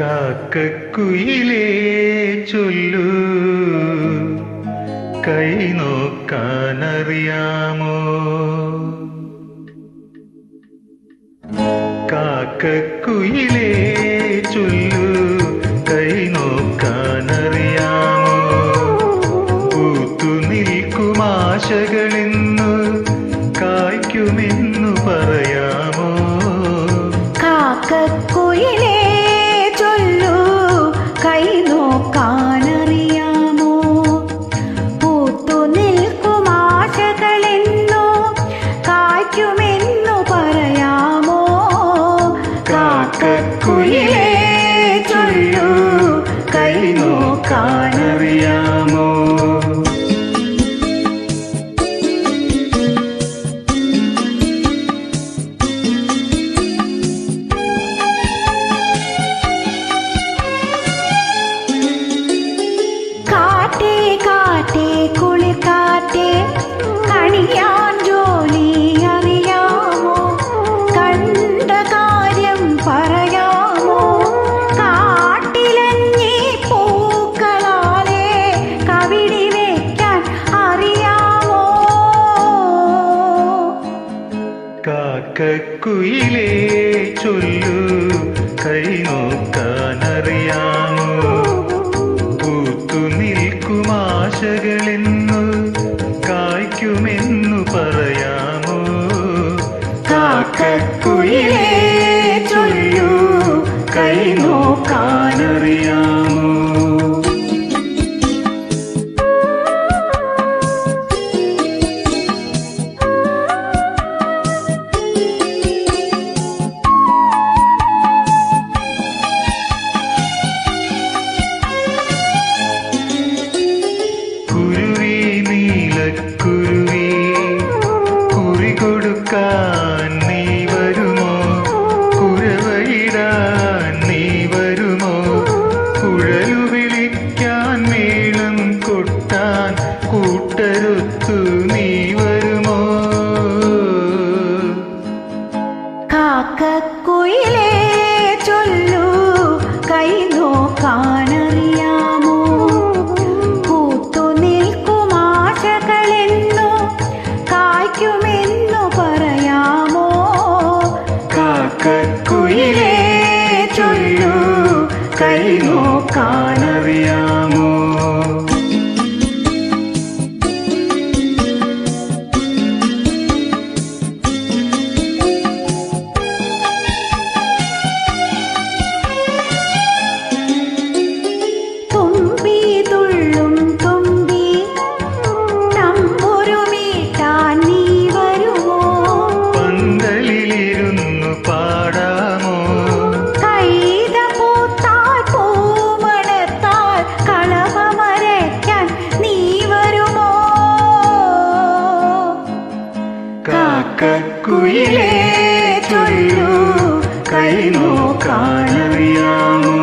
കാക്കക്കുയിലേ ചൊല്ലു. കൈ നോക്കാനറിയാമോ? കാക്കക്കുയിലേ ചൊല്ലൂ. കാക്കക്കുയിലേ ചൊല്ലു. കൈ നോക്കാനറിയാമോ? പൂത്തു നിൽക്കുമാശകളെന്നു കായ്ക്കുമെന്നു പറയാമോ? കാക്കക്കുയിലേ ചൊല്ലു. കൈ നോക്കാനറിയാമോ? കൂട്ടരുത്തു നീ വരുമോ? കാക്കക്കുയിലേ ചൊല്ലു കൈ നോക്കാനറിയാമോ? പൂത്തു നിൽക്കുമാശകളെന്നു കായ്ക്കുമെന്നു പറയാമോ? കാക്കക്കുയിലേ ചൊല്ലു കൈ നോക്കാനറിയാമോ? കാക്കക്കുയിലേ ചൊല്ലൂ കൈ നോക്കാനറിയാമോ?